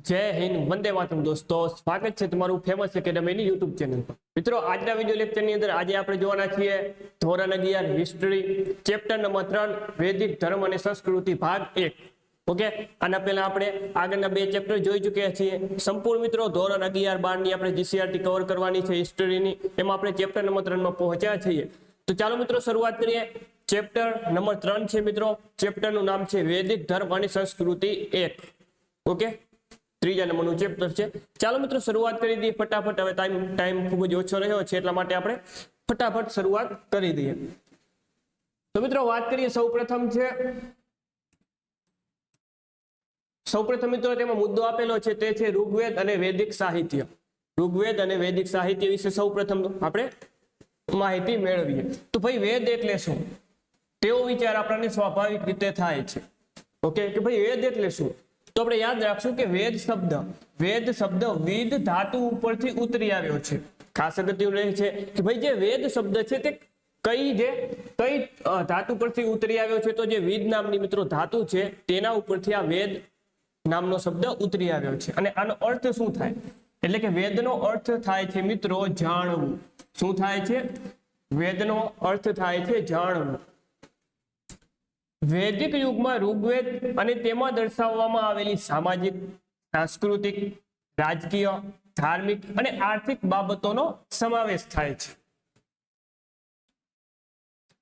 જય હિન્દ, વંદે માતરમ દોસ્તો. સ્વાગત છે તમારું ફેમસ એકેડમીની યુટ્યુબ ચેનલ પર. મિત્રો, આજના વીડિયો લેક્ચરની અંદર આજે આપણે જોવાના છીએ ધોરણ અગિયાર હિસ્ટ્રી ચેપ્ટર નંબર ત્રણ, વૈદિક ધર્મ અને સંસ્કૃતિ ભાગ એક. ઓકે આના પહેલા આપણે આગળના બે ચેપ્ટર જોઈ ચૂક્યા છીએ. સંપૂર્ણ મિત્રો, ધોરણ અગિયાર બારની આપણે જીસીઆરટી કવર કરવાની છે હિસ્ટ્રીની એમાં આપણે ચેપ્ટર નંબર ત્રણમાં પહોંચ્યા છીએ. તો ચાલો મિત્રો, શરૂઆત કરીએ. ચેપ્ટર નંબર ત્રણ છે મિત્રો. ચેપ્ટરનું નામ છે વૈદિક ધર્મ અને સંસ્કૃતિ એક. ઓકે ત્રીજા નંબરનું ચેપ્ટર છે. ચાલો મિત્રો, શરૂઆત કરી દઈએ ફટાફટ. હવે ટાઈમ ટાઈમ ખૂબ જ ઓછો રહ્યો છે, એટલા માટે આપણે ફટાફટ શરૂઆત કરી દઈએ. તો મિત્રો, વાત કરીએ સૌ છે. સૌપ્રથમ મિત્રો, તેમાં મુદ્દો આપેલો છે, તે છે ઋગ્વેદ અને વૈદિક સાહિત્ય. ઋગ્વેદ અને વૈદિક સાહિત્ય વિશે સૌપ્રથમ આપણે માહિતી મેળવીએ. તો ભાઈ, વેદ એટલે શું? તેવો વિચાર આપણને સ્વાભાવિક રીતે થાય છે. ઓકે? કે ભાઈ, વેદ એટલે શું? તો આપણે યાદ રાખશું કે વેદ શબ્દ વેદ શબ્દ વિદ ધાતુ ઉપરથી ઉતરી આવ્યો છે. ખાસ અગત્યનું રહે છે કે ભાઈ જે વેદ શબ્દ છે તે કઈ જે, કઈ ધાતુ પરથી ઉતરી આવ્યો છે, તો જે વેદ નામની મિત્રો ધાતુ છે, તેના ઉપરથી આ વેદ નામનો શબ્દ ઉતરી આવ્યો છે. અને આનો અર્થ શું થાય? એટલે કે વેદનો અર્થ થાય છે મિત્રો જાણવું. શું થાય છે? વેદનો અર્થ થાય છે જાણવું. વૈદિક યુગમાં ઋગ્વેદ અને તેમાં દર્શાવવામાં આવેલી સામાજિક, સાંસ્કૃતિક, રાજકીય, ધાર્મિક અને આર્થિક બાબતોનો સમાવેશ થાય છે.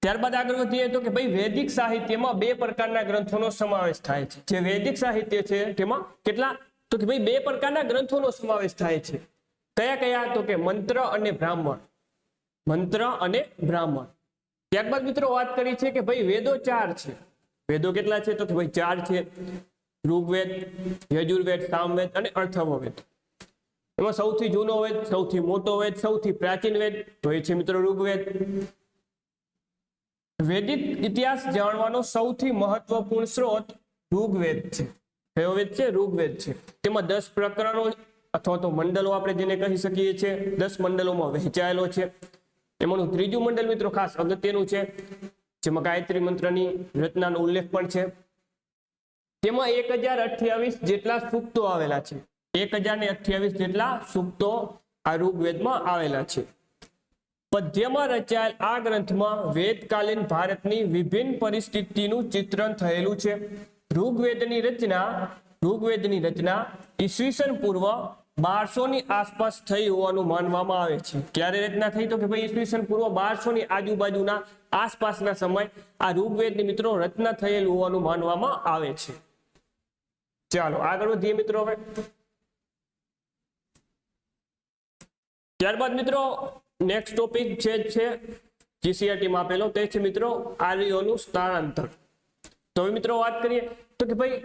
ત્યારબાદ આગળ વધીએ તો કે ભાઈ વૈદિક સાહિત્યમાં બે પ્રકારના ગ્રંથોનો સમાવેશ થાય છે. જે વૈદિક સાહિત્ય છે તેમાં કેટલા? તો કે ભાઈ બે પ્રકારના ગ્રંથોનો સમાવેશ થાય છે. કયા કયા? તો કે મંત્ર અને બ્રાહ્મણ. મંત્ર અને બ્રાહ્મણ. ત્યારબાદ મિત્રો વાત કરી છે કે ભાઈ વેદો ચાર છે. વેદો કેટલા છે? તો ભાઈ ચાર છે. ઋગ્વેદ, યજુર્વેદ, સામવેદ અને અથર્વવેદ એમાં સૌથી જૂનો વેદ, સૌથી મોટો વેદ, સૌથી પ્રાચીન વેદ. તો એ છે મિત્રો ઋગ્વેદ. વેદિક ઇતિહાસ જાણવાનો સૌથી મહત્વપૂર્ણ સ્ત્રોત ઋગ્વેદ છે. કયો વેદ છે? ઋગ્વેદ છે. તેમાં દસ પ્રકરણો અથવા તો મંડલો આપણે જેને કહી શકીએ છીએ. દસ મંડલોમાં વહેંચાયેલો છે. એમાંનું ત્રીજું મંડળ મિત્રો ખાસ અગત્યનું છે. જેમાં ગાયત્રી મંત્રની રચનાનો ઉલ્લેખ પણ છે. તેમાં એક હજાર અઠ્યાવીસ જેટલા સૂક્તો આવેલા છે. એક હજાર ને અઠ્યાવીસ જેટલા સૂક્તો આ ઋગ્વેદમાં આવેલા છે. પદ્યમાં રચાયેલ આ ગ્રંથમાં વેદકાલીન ભારતની વિભિન્ન પરિસ્થિતિનું ચિત્રણ થયેલું છે. ઋગ્વેદની રચના ઋગ્વેદની રચના ઈસવીસન પૂર્વ બારસો ની આસપાસ થઈ હોવાનું માનવામાં આવે છે. ક્યારે રચના થઈ તો કે ભાઈ ઈસવીસન પૂર્વ બારસો ની આજુબાજુના આસપાસના સમય આ ઋગ્વેદની મિત્રો રચના થયેલ હોવાનું માનવામાં આવે છે. ચાલો, આગળ વધીએ મિત્રો હવે. ત્યારબાદ મિત્રો નેક્સ્ટ ટોપિક જે છે જીસીઆરટી માં આપેલો, તે છે મિત્રો આર્યોનું સ્થળાંતર. તો મિત્રો વાત કરીએ તો કે ભાઈ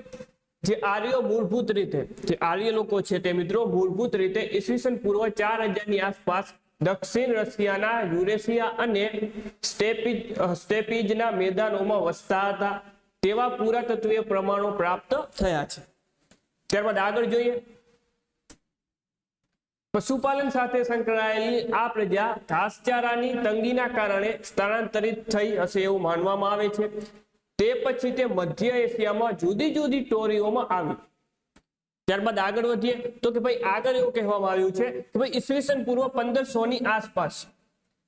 જે આર્યો મૂળભૂત રીતે, જે આર્ય લોકો છે તે મિત્રો મૂળભૂત રીતે ઈસવીસન પૂર્વ ચાર હજારની આસપાસ દક્ષિણ રશિયાના યુરેશિયા અને સ્ટેપીજ સ્ટેપીજના મેદાનોમાં વસતા હતા. તેવા પુરાતત્વીય પ્રમાણો પ્રાપ્ત થયા છે. ત્યારબાદ આગળ જોઈએ. પશુપાલન સાથે સંકળાયેલી આ પ્રજા ઘાસચારાની તંગીના કારણે સ્થળાંતરિત થઈ હશે એવું માનવામાં આવે છે. તે પછી તે મધ્ય એશિયામાં જુદી જુદી ટોરીઓમાં આવી. ત્યારબાદ આગળ વધીએ તો કે ભાઈ આગળ એવું કહેવામાં આવ્યું છે કે ભાઈ ઈસવીસન પૂર્વ પંદરસો ની આસપાસ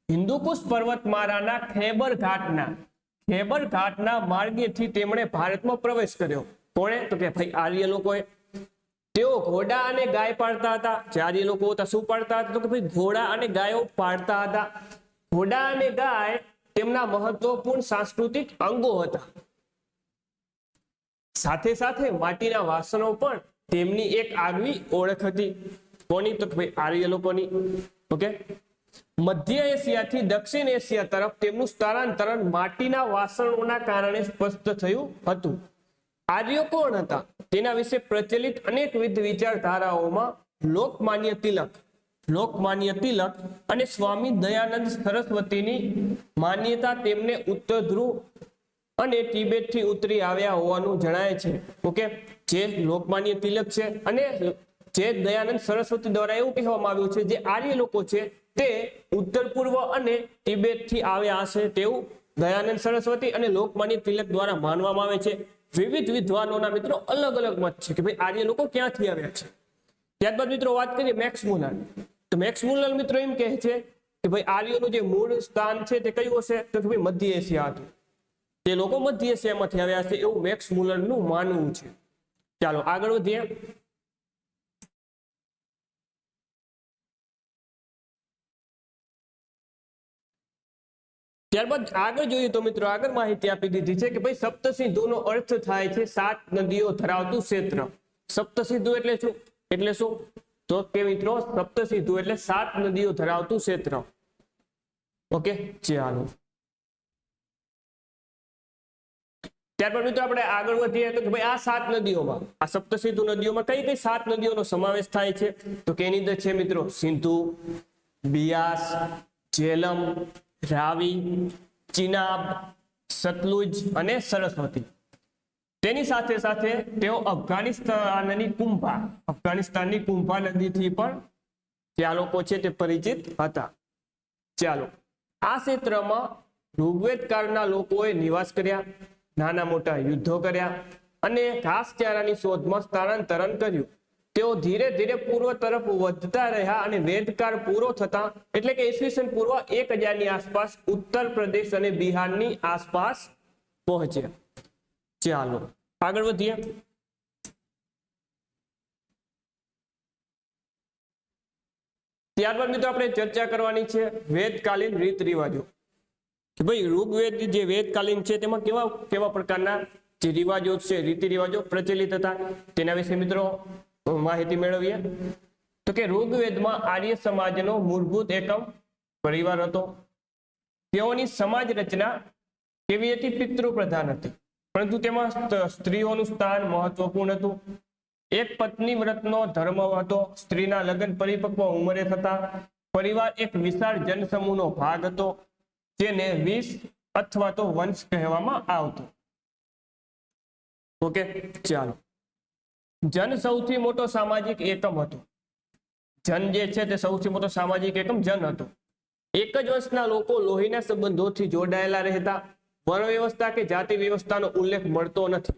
હિન્દુકુશ પર્વતમાળાના ખેબર ઘાટના ખેબર ઘાટના માર્ગેથી તેમણે ભારતમાં પ્રવેશ કર્યો. કોણે? તો કે ભાઈ આર્ય લોકોએ. તેઓ ઘોડા અને ગાય પાડતા હતા. જે લોકો હતા, શું પાડતા હતા? તો કે ભાઈ ઘોડા અને ગાયો પાડતા હતા. ઘોડા અને ગાય તેમના મહત્વપૂર્ણ સાંસ્કૃતિક અંગો હતા. સાથે સાથે માટીના વાસણો પણ તેમની એક આગવી ઓળખ હતી. કોની? તો આર્ય લોકોની. ઓકે? મધ્ય એશિયાથી દક્ષિણ એશિયા તરફ તેમનું સ્થળાંતરણ માટીના વાસણોના કારણે સ્પષ્ટ થયું હતું. આર્યો કોણ હતા? તેના વિશે પ્રચલિત અનેકવિધ વિચારધારાઓમાં લોકમાન્ય તિલક લોકમાન્ય તિલક અને સ્વામી દયાનંદ સરસ્વતીની માન્યતા તેમને ઉત્તર ધ્રુવ અને તિબેટથી ઉતરી આવ્યા હોવાનું જણાય છે. ઓકે? જે લોકમાન્ય તિલક છે અને જે દયાનંદ સરસ્વતી દ્વારા એવું કહેવામાં આવ્યું છે, જે આર્ય લોકો છે, તે ઉત્તર પૂર્વ અને તિબેટથી આવ્યા હશે તેવું દયાનંદ સરસ્વતી અને લોકમાન્ય તિલક દ્વારા માનવામાં આવે છે. વિવિધ વિદ્વાનોના મિત્રો અલગ અલગ મત છે કે ભાઈ આર્ય લોકો ક્યાંથી આવ્યા છે? ત્યારબાદ મિત્રો વાત કરીએ મેક્સ મુલર તો મેક્સ મુલર મિત્રો એમ કહે છે કે ભાઈ આર્યોનું જે મૂળ સ્થાન છે તે કયું હશે? તો ભાઈ મધ્ય એશિયા હતું. તે લોકો મધ્ય એશિયામાંથી આવ્યા છે એવું મેક્સ મુલરનું માનવું છે. ચાલો આગળ વધીએ. ત્યારબાદ આગળ જોઈએ તો મિત્રો આગળ માહિતી આપી દીધી છે કે ભાઈ સપ્તસિંધુનો અર્થ થાય છે સાત નદીઓ ધરાવતું ક્ષેત્ર. સપ્તસિંધુ એટલે શું? એટલે શું? તો કે મિત્રો, સપ્તસિંધુ એટલે સાત નદીઓ ધરાવતું ક્ષેત્ર. ઓકે ચાલો ત્યારબાદ મિત્રો આપણે આગળ વધીએ તો કે ભાઈ આ સાત નદીઓમાં, આ સપ્તસિંધુ નદીઓમાં કઈ કઈ સાત નદીઓનો સમાવેશ થાય છે? તો કે એની અંદર છે મિત્રો, સિંધુ, બિયાસ, જેલમ, રાવી, ચિનાબ, સતલુજ અને સરસ્વતી. તેની સાથે સાથે તેઓ અફઘાનિસ્તાનની કુંભા અફઘાનિસ્તાનની કુંભા નદીથી પણ ત્યાં લોકો છે તે પરિચિત હતા. ચાલો, આ ક્ષેત્રમાં ઋગ્વેદકાળના લોકોએ નિવાસ કર્યા, નાના મોટા યુદ્ધો કર્યા અને ઘાસચારાની શોધમાં સ્થાનાંતરણ કર્યું. તેઓ ધીરે ધીરે પૂર્વ તરફ વધતા રહ્યા અને વેદકાળ પૂરો થતા, એટલે કે ઈસવીસન પૂર્વ એક હજારની આસપાસ ઉત્તર પ્રદેશ અને બિહારની આસપાસ પહોંચ્યા. ચાલો, આગળ વધીએ. ત્યારબાદ મિત્રો આપણે ચર્ચા કરવાની છે વેદકાલીન રીત રિવાજો. કે ભાઈ, ઋગ્વેદ જે વેદકાલીન છે, તેમાં કેવા કેવા પ્રકારના જે રિવાજો છે, રીતિ રિવાજો પ્રચલિત હતા, તેના વિશે મિત્રો માહિતી મેળવીએ. તો કે ઋગ્વેદમાં આર્ય સમાજનો મૂળભૂત એકમ પરિવાર હતો. તેઓની સમાજ રચના કેવી હતી? પિતૃ પ્રધાન હતી. પરંતુ તેમાં સ્ત્રીઓનું સ્થાન મહત્વપૂર્ણ હતું. એક પત્ની વ્રતનો ધર્મ હતો. સ્ત્રીના લગ્ન પરિપક્વ ઉંમરે થતા. પરિવાર એક વિશાળ જનસમૂહનો ભાગ હતો, જેને વીસ અથવા તો વંશ કહેવામાં આવતો. ઓકે, ચાલો. જન સૌથી મોટો સામાજિક એકમ હતો. જન જે છે તે સૌથી મોટો સામાજિક એકમ જન હતો. એક જ વંશના લોકો લોહીના સંબંધોથી જોડાયેલા રહેતા. વર્ણ વ્યવસ્થા કે જાતિ વ્યવસ્થાનો ઉલ્લેખ મળતો નથી.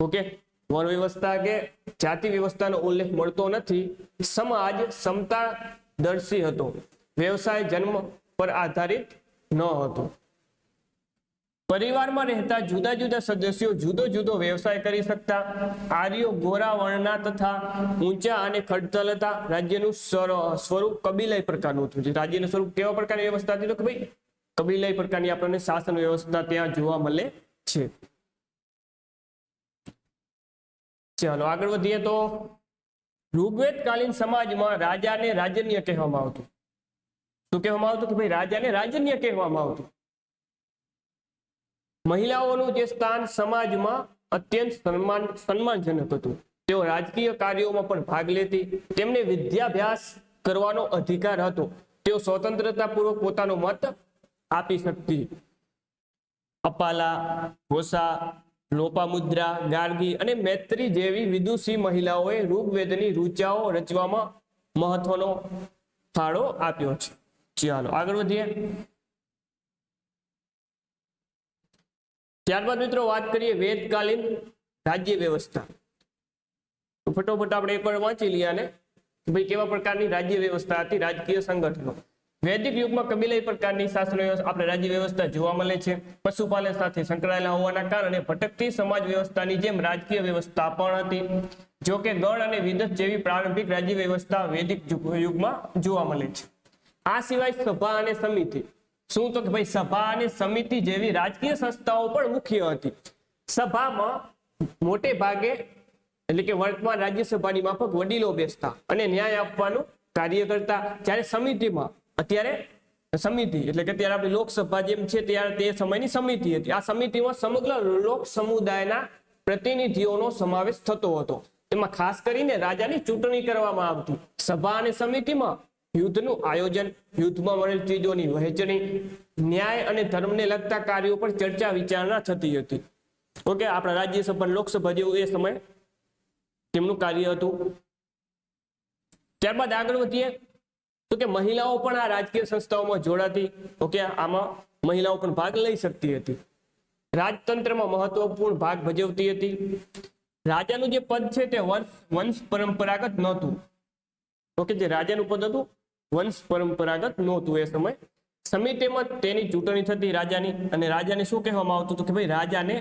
ઓકે? વર્ણ વ્યવસ્થા કે જાતિ વ્યવસ્થાનો ઉલ્લેખ મળતો નથી. સમાજ સમતા દર્શી હતો. વ્યવસાય જન્મ પર આધારિત ન હતો. પરિવારમાં રહેતા જુદા જુદા સદસ્યો જુદો જુદો વ્યવસાય કરી શકતા, આર્યો ગોરા વર્ણના તથા ઊંચા અને ખડતલ હતા રાજ્યનું સ્વર- સ્વરૂપ કબીલાઈ પ્રકારનું હતું. રાજ્યનું સ્વરૂપ કેવા પ્રકારની વ્યવસ્થા હતી તો કે ભાઈ કબીલાઈ પ્રકારની આપણને શાસન વ્યવસ્થા ત્યાં જોવા મળે છે. ચાલો, આગળ વધીએ તો ઋગ્વેદકાલીન સમાજમાં રાજાને રાજન્ય કહેવામાં આવતું. શું કહેવામાં આવતું કે ભાઈ, રાજાને રાજન્ય કહેવામાં આવતું? મહિલાઓનું જે સ્થાન સમાજમાં અત્યંત સન્માન, સન્માનજનક હતું. તેઓ રાજકીય કાર્યોમાં પણ ભાગ લેતી, તેમને વિદ્યાભ્યાસ કરવાનો અધિકાર હતો. તેઓ સ્વતંત્રતાપૂર્વક પોતાનો મત આપી શકતી. અપાલા ઘોસા લોપામુદ્રા, ગાર્ગી અને મૈત્રી જેવી વિદુષી મહિલાઓએ ઋગ્વેદની રૂચાઓ રચવામાં મહત્વનો ફાળો આપ્યો છે. ચાલો, આગળ વધીએ. ત્યારબાદ મિત્રો વાત કરીએ વેદકાલીન રાજ્ય વ્યવસ્થા. ફટોફટ આપણે પણ વાંચી લઈએ કે ભાઈ કેવા પ્રકારની રાજ્ય વ્યવસ્થા હતી? રાજકીય સંગઠનો. વૈદિક યુગમાં કબીલાઈ પ્રકારની વ્યવસ્થા આપણે રાજ્ય વ્યવસ્થા જોવા મળે છે. પશુપાલન સાથે સંકળાયેલા હોવાના કારણે ભટકતી સમાજ વ્યવસ્થાની જેમ રાજકીય વ્યવસ્થા પણ હતી. જો કે ગણ અને વિદત જેવી પ્રારંભિક રાજ્ય વ્યવસ્થા વૈદિક યુગમાં જોવા મળે છે. આ સિવાય સભા અને સમિતિ. શું તો કે ભાઈ સભા અને સમિતિ જેવી રાજકીય સંસ્થાઓ પણ મુખ્ય હતી. સભામાં મોટે ભાગે એટલે કે વર્તમાન રાજ્યસભાની માફક વડીલો બેસતા અને ન્યાય આપવાનું કાર્ય કરતા. જ્યારે સમિતિમાં અત્યારે સમિતિ, એટલે કે ત્યારે આપણી લોકસભા જેમ છે ત્યારે તે સમયની સમિતિ હતી. આ સમિતિમાં સમગ્ર લોક સમુદાયના પ્રતિનિધિઓનો સમાવેશ થતો હતો. તેમાં ખાસ કરીને રાજાની ચૂંટણી કરવામાં આવતી. સભા અને સમિતિમાં યુદ્ધનું આયોજન, યુદ્ધમાં મળેલ ચીજોની વહેંચણી, ન્યાય અને ધર્મને લગતા કાર્યો પર ચર્ચા વિચારણા થતી હતી. ઓકે, આપણા રાજ્યસભા લોકસભા જેવું એ સમય તેમનું કાર્ય હતું. ત્યારબાદ આગળ વધીએ. તો કે મહિલાઓ પણ આ રાજકીય સંસ્થાઓમાં જોડાતી ઓકે આમાં મહિલાઓ પણ ભાગ લઈ શકતી હતી. રાજતંત્રમાં મહત્વપૂર્ણ ભાગ ભજવતી હતી. રાજાનું જે પદ છે તે વંશ વંશ પરંપરાગત નહોતું. ઓકે જે રાજાનું પદ હતું, વંશ પરંપરાગત નહોતું એ સમય. સમિતિમાં તેની ચૂંટણી થતી રાજાની, અને રાજાને શું કહેવામાં આવતું હતું કે ભાઈ રાજાને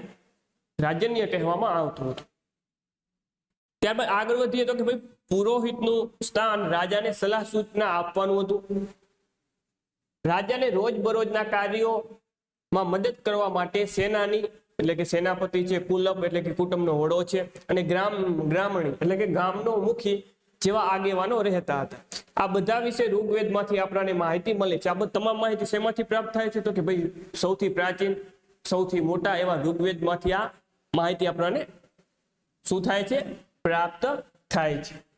રાજન્ય કહેવામાં આવતું હતું. ત્યારબાદ આગળ વધીએ તો કે ભાઈ પુરોહિતનું સ્થાન રાજાને સલાહ સૂચના આપવાનું હતું. રાજાને રોજબરોજના કાર્યોમાં મદદ કરવા માટે સેનાની, એટલે કે સેનાપતિ છે, કુલપ, એટલે કે કુટુંબનો વડો છે, અને ગ્રામ, ગ્રામણી, એટલે કે ગામનો મુખી જેવા આગેવાનો રહેતા હતા. આ બધા વિશે ઋગ્વેદમાંથી આપણને માહિતી મળે છે. આ તમામ માહિતી શેમાંથી પ્રાપ્ત થાય છે તો કે ભાઈ સૌથી પ્રાચીન, સૌથી મોટા એવા ઋગ્વેદમાંથી આ માહિતી આપણને શું થાય છે? પ્રાપ્ત થાય છે.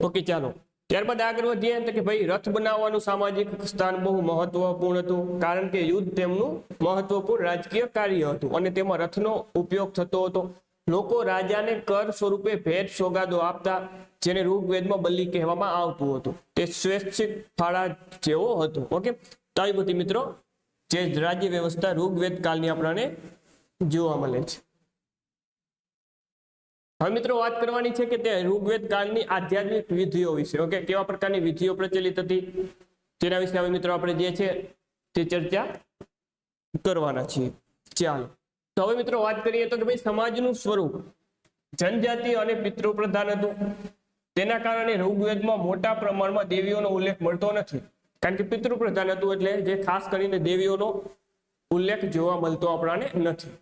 ઓકે ચાલો, ત્યારબાદ આગળ વધીએ તો કે ભાઈ, રથ બનાવવાનું સામાજિક સ્થાન બહુ મહત્વપૂર્ણ હતું. કારણ કે યુદ્ધ તેમનું મહત્વપૂર્ણ રાજકીય કાર્ય હતું અને તેમાં રથનો ઉપયોગ થતો હતો. લોકો રાજાને કર સ્વરૂપે ભેટ સોગાદો આપતા, જેને ઋગ્વેદમાં બલિ કહેવામાં આવતું હતું. તે સ્વૈચ્છિક ફાળા જેવો હતો. ઓકે? તો બધી મિત્રો, જે રાજ્ય વ્યવસ્થા ઋગ્વેદ કાળની આપણને જોવા મળે છે. હવે મિત્રો વાત કરવાની છે કે તે ઋગ્વેદ કાળની આધ્યાત્મિક વિધિઓ વિશે ઓકે કેવા પ્રકારની વિધિઓ પ્રચલિત હતી? તેના વિશે હવે મિત્રો આપણે જે છે તે ચર્ચા કરવાના છીએ. ચાલો. તો હવે મિત્રો વાત કરીએ તો કે ભાઈ સમાજનું સ્વરૂપ, જનજાતિ અને પિતૃ પ્રધાન હતું. તેના કારણે ઋગ્વેદમાં મોટા પ્રમાણમાં દેવીઓનો ઉલ્લેખ મળતો નથી. કારણ કે પિતૃ પ્રધાન હતું એટલે જે ખાસ કરીને દેવીઓનો ઉલ્લેખ જોવા મળતો આપણાને નથી.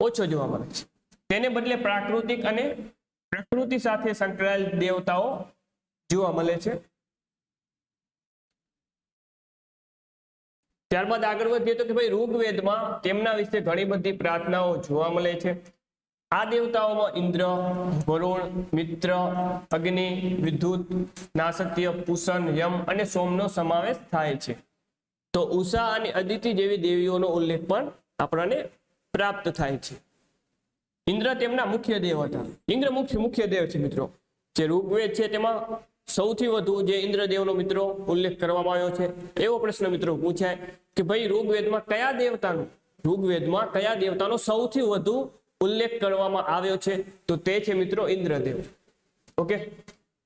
ઓછો જોવા મળે છે. તેને બદલે પ્રાકૃતિક અને પ્રકૃતિ સાથે સંકળાયેલ દેવતાઓ જોવા મળે છે. ત્યારબાદ આગળ વધીએ તો કે ભાઈ ઋગ્વેદમાં તેમના વિશે ઘણી બધી પ્રાર્થનાઓ જોવા મળે છે. આ દેવતાઓમાં ઇન્દ્ર, વરુણ, મિત્ર, અગ્નિ, વિદ્યુત, નાસત્ય, પુષણ, યમ અને સોમનો સમાવેશ થાય છે. તો ઉષા અને અદિતિ જેવી દેવીઓનો ઉલ્લેખ પણ આપણને પ્રાપ્ત થાય છે. ઇન્દ્ર તેમના મુખ્ય દેવ હતા. ઇન્દ્ર મુખ્ય મુખ્ય દેવ છે મિત્રો. જે ઋગ્વેદ છે તેમાં સૌથી વધુ જે ઇન્દ્રદેવનો મિત્રો ઉલ્લેખ કરવામાં આવ્યો છે. એવો પ્રશ્ન મિત્રો પૂછાય કે ભાઈ ઋગ્વેદમાં કયા દેવતાનો ઋગ્વેદમાં કયા દેવતાનો સૌથી વધુ ઉલ્લેખ કરવામાં આવ્યો છે? તો તે છે મિત્રો ઇન્દ્રદેવ. ઓકે?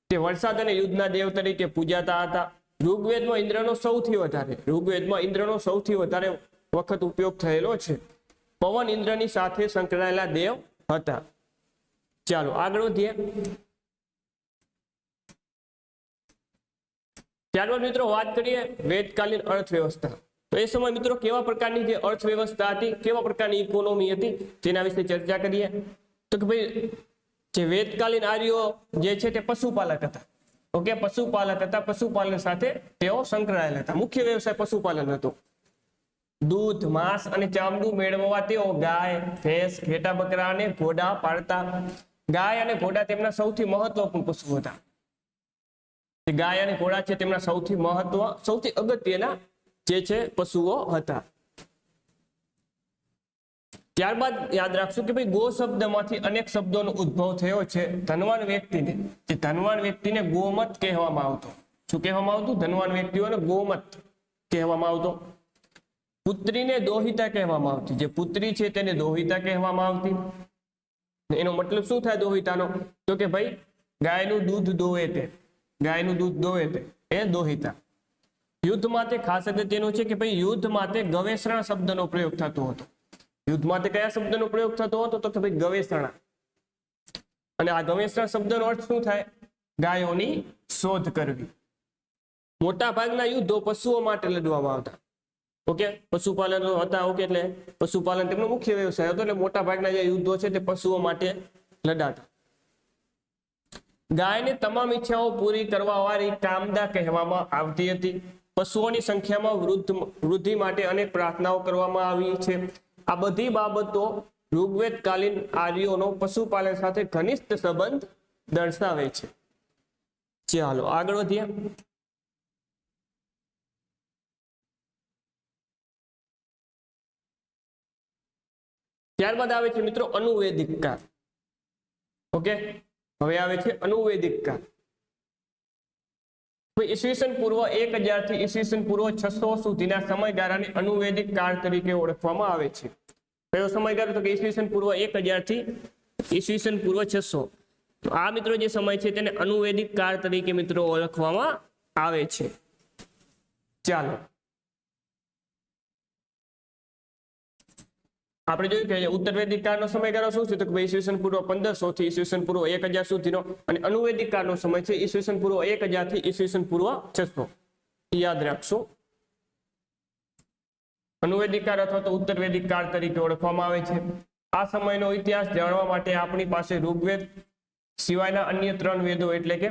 તે વરસાદ અને યુદ્ધના દેવ તરીકે પૂજાતા હતા. ઋગ્વેદમાં ઇન્દ્રનો સૌથી વધારે ઋગ્વેદમાં ઇન્દ્રનો સૌથી વધારે વખત ઉપયોગ થયેલો છે. પવન ઇન્દ્રની સાથે સંકળાયેલા દેવ હતા. ચાલો આગળ વધીએ. ત્યારબાદ મિત્રો, વાત કરીએ વેદકાલીન અર્થવ્યવસ્થા. તો એ સમય મિત્રો કેવા પ્રકારની જે અર્થવ્યવસ્થા હતી, કેવા પ્રકારની ઇકોનોમી હતી, તેના વિશે ચર્ચા કરીએ. તો કે ભાઈ, જે વેદકાલીન આર્યો જે છે તે પશુપાલક હતા. ઓકે, પશુપાલક હતા. પશુપાલન સાથે તેઓ સંકળાયેલા હતા. મુખ્ય વ્યવસાય પશુપાલન હતો. દૂધ, માંસ અને ચામડું મેળવવા તેઓ ગાય, ભેંસ, ઘેટા બકરા અને ઘોડા પાળતા ગાય અને ઘોડા તેમના સૌથી મહત્વપૂર્ણ પશુ હતા. ગાય અને ઘોડા છે તેમના સૌથી મહત્વ, સૌથી અગત્યના જે છે પશુઓ હતા. ત્યારબાદ યાદ રાખશું કે ભાઈ ગો શબ્દમાંથી અનેક શબ્દોનો ઉદ્ભવ થયો છે. ધનવાન વ્યક્તિને, જે ધનવાન વ્યક્તિને ગોમત કહેવામાં આવતો. શું કહેવામાં આવતું? ધનવાન વ્યક્તિઓને ગોમત કહેવામાં આવતો. પુત્રીને દોહિતા કહેવામાં આવતી. જે પુત્રી છે તેને દોહિતા કહેવામાં આવતી. એનો મતલબ શું થાય દોહિતાનો? તો કે ભાઈ, ગાયનું દૂધ દોવે તે. ગાયનું દૂધ દોવે તે. એ દોહિતા. યુદ્ધ માટે ખાસ અગત્યનું છે કે ભાઈ, યુદ્ધ માટે ગવેષણા શબ્દનો પ્રયોગ થતો હતો. યુદ્ધ માટે કયા શબ્દનો પ્રયોગ થતો હતો? તો કે ભાઈ, ગવેષણા. અને આ ગવેષણા શબ્દનો અર્થ શું થાય? ગાયોની શોધ કરવી. મોટા ભાગના યુદ્ધો પશુઓ માટે લડવામાં આવતા. ઓકે? પશુપાલન હતા, ઓકે, એટલે પશુપાલન તેમનો મુખ્ય વ્યવસાય હતો, એટલે મોટા ભાગના જે યુદ્ધો છે તે પશુઓ માટે લડાતા. ગાયની તમામ ઈચ્છાઓ પૂરી કરવા વાળી કામદા કહેવામાં આવતી હતી. પશુઓની સંખ્યામાં વૃદ્ધ, વૃદ્ધિ માટે અનેક પ્રાર્થનાઓ કરવામાં આવી છે. આ બધી બાબતો ઋગ્વેદકાલીન આર્યોનો પશુપાલન સાથે ઘનિષ્ઠ સંબંધ દર્શાવે છે. ચાલો આગળ વધીએ. ત્યારબાદ આવે છે મિત્રો અનુવેદિક. કાળ ઓકે? હવે આવે છે અનુવેદિક. તો ઈસવીસન પૂર્વ એક હજારથી પૂર્વ છસો સુધીના સમયગાળાને અનુવેદિક કાર તરીકે ઓળખવામાં આવે છે. કયો સમયગાળો? તો કે ઈસવીસન પૂર્વ એક હજારથી ઈસવીસન પૂર્વ છસો. તો આ મિત્રો જે સમય છે તેને અનુવેદિક કાળ તરીકે મિત્રો ઓળખવામાં આવે છે. ચાલો. આપણે જોયું કે ઉત્તર વેદિક કાળનો સમયગાળો શું છે? તો કે ઈસવીસન પૂર્વ પંદરસો થી ઈસવીસન પૂર્વ એક હજાર સુધીનો અને અનુવેદિક કાળનો સમય છે ઈસવીસન પૂર્વ એક હજારથી ઈસવીસન પૂર્વ છસો. યાદ રાખશો. અનુવેદિક કાળ અથવા તો ઉત્તર વેદિક કાળ તરીકે ઓળખવામાં આવે છે. આ સમયનો ઇતિહાસ જાણવા માટે આપણી પાસે ઋગ્વેદ સિવાયના અન્ય ત્રણ વેદો એટલે કે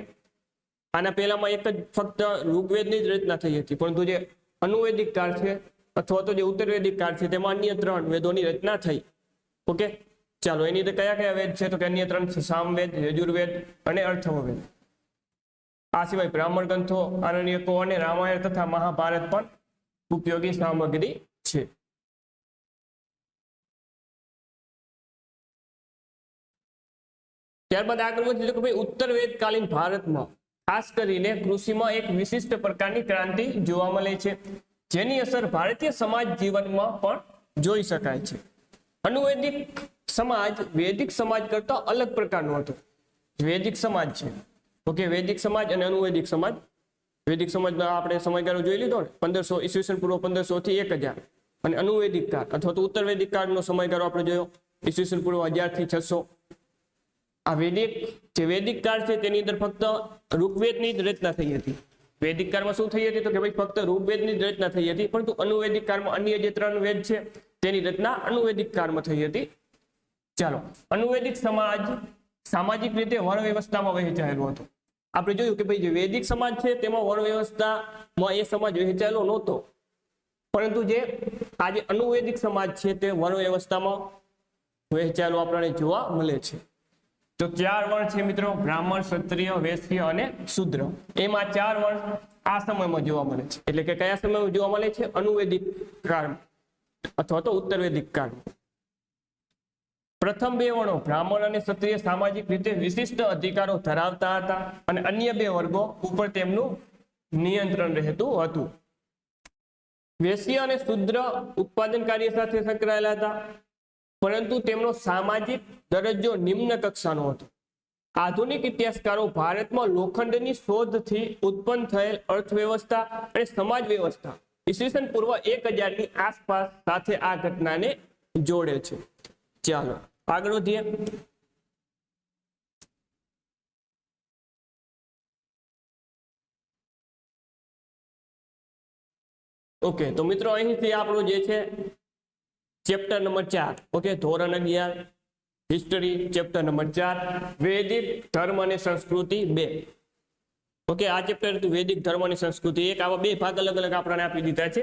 આના પહેલામાં એક જ ફક્ત ઋગ્વેદની જ રચના થઈ હતી. પરંતુ જે અનુવેદિક કાળ છે અથવા તો જે ઉત્તરવેદિક કાળ છે તેમાં અન્ય ત્રણ વેદોની રચના થઈ. ઓકે? ચાલો, એની અંદર કયા કયા વેદ છે? તો કે અન્ય ત્રણ સામવેદ, યજુર્વેદ અને અર્થવવેદ. આ સિવાય બ્રાહ્મણ ગ્રંથો, આરણ્યકો અને રામાયણ તથા મહાભારત પણ ઉપયોગી સામગ્રી છે. ત્યારબાદ આગળ વધીએ કે ભાઈ ઉત્તર વેદકાલીન ભારતમાં, ખાસ કરીને કૃષિમાં એક વિશિષ્ટ પ્રકારની ક્રાંતિ જોવા મળે છે. જેની અસર ભારતીય સમાજ જીવનમાં પણ જોઈ શકાય છે. અનુવેદિક સમાજ વૈદિક સમાજ કરતા અલગ પ્રકારનો હતો. વૈદિક સમાજ છે. ઓકે, વૈદિક સમાજ અને અનુવૈદિક સમાજ. વૈદિક સમાજનો આપણે સમયગાળો જોઈ લીધો ને? પંદરસો ઈસવીસન પૂર્વ પંદરસો થી એક હજાર. અને અનુવૈદિક કાળ, અથવા તો ઉત્તર વૈદિક કાળનો સમયગાળો આપણે જોયો. ઈસવીસન પૂર્વ હજારથી છસો. આ વૈદિક, જે વૈદિક કાળ છે તેની અંદર ફક્ત ઋગ્વેદની જ રચના થઈ હતી. વૈદિક કાળમાં શું થઈ હતી તો કે ભાઈ ફક્ત ઋગ્વેદની રચના થઈ હતી, પરંતુ અનુવૈદિક કાળમાં અન્ય જે ત્રણ વેદ છે, તેની રચના અનુવૈદિક કાળમાં થઈ હતી. ચાલો, અનુવૈદિક સમાજ સામાજિક રીતે વર્ણ વ્યવસ્થામાં વહેંચાયેલો હતો. આપણે જોયું કે ભાઈ જે વૈદિક સમાજ છે, તેમાં વર્ણ વ્યવસ્થામાં એ સમાજ વહેંચાયેલો નહોતો. પરંતુ જે આજે અનુવૈદિક સમાજ છે, તે વર્ણ વ્યવસ્થામાં વહેંચાયેલો આપણને જોવા મળે છે. તો ચાર વર્ણ છે મિત્રો, બ્રાહ્મણ, ક્ષત્રિય, વૈશ્ય અને શુદ્ર. એમાં ચાર વર્ણ આ સમયમાં જોવા મળે છે. એટલે કે કયા સમયમાં જોવા મળે છે? અનુવેદિક કાળ અથવા તો ઉત્તરવેદિક કાળ પ્રથમ બે વર્ણો બ્રાહ્મણ અને ક્ષત્રિય સામાજિક રીતે વિશિષ્ટ અધિકારો ધરાવતા હતા અને અન્ય બે વર્ગો ઉપર તેમનું નિયંત્રણ રહેતું હતું. વૈશ્ય અને શુદ્ર ઉત્પાદન કાર્ય સાથે સંકળાયેલા હતા. પરંતુ તેમનો સામાજિક દરજ્જો નિમ્ન કક્ષાનો હતો. આધુનિક ઇતિહાસકારો ભારતમાં લોખંડની શોધથી ઉત્પન્ન થયેલ અર્થવ્યવસ્થા અને સમાજ વ્યવસ્થા ઈસવીસન પૂર્વ એક હજારની આસપાસ સાથે આ ઘટનાને જોડે છે. ચાલો, આગળ વધીએ. ઓકે, તો મિત્રો અહીંથી આપણું જે છે ચેપ્ટર નંબર ચાર. ઓકે ધોરણ અગિયાર. હિસ્ટરી ચેપ્ટર નંબર ચાર. વૈદિક ધર્મ અને સંસ્કૃતિ બે. ઓકે આ ચેપ્ટર હતું વૈદિક ધર્મ અને સંસ્કૃતિ એક. આવા બે ભાગ અલગ અલગ આપણને આપી દીધા છે.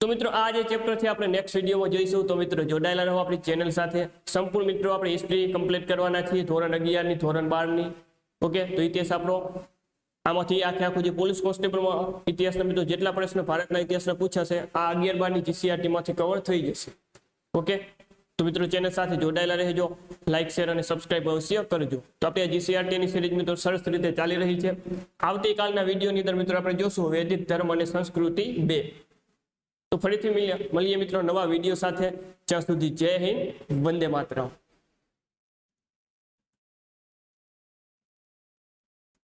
તો મિત્રો, આ જે ચેપ્ટર છે, આપણે નેક્સ્ટ વિડીયોમાં જોઈશું. તો મિત્રો, જોડાયેલા રહો આપણી ચેનલ સાથે. સંપૂર્ણ મિત્રો, આપણે હિસ્ટ્રી કમ્પ્લીટ કરવાના છીએ. ધોરણ અગિયારની, ધોરણ બારની. ઓકે તો ઇતિહાસ આપણો આમાંથી આખે આખું જે પોલીસ કોન્સ્ટેબલમાં ઇતિહાસના મિત્રો જેટલા પ્રશ્ન ભારતના ઇતિહાસના પૂછાશે, આ અગિયાર બારની જીસીઆરટી કવર થઈ જશે. ઓકે તો મિત્રો ચેનલ સાથે જોડાયેલા રહેજો. લાઇક શેર અને સબસ્ક્રાઇબ અવશ્ય કરજો. તો આપણે જીસીઆરટીની સિરીઝ મિત્રો સરસ રીતે ચાલી રહી છે. આવતીકાલના વિડીયોની અંદર મિત્રો આપણે જોશું વૈદિક ધર્મ અને સંસ્કૃતિ બે. તો ફરીથી મળીએ મળીએ મિત્રો નવા વીડિયો સાથે. જ્યાં સુધી જય હિન્દ, વંદે માતરમ.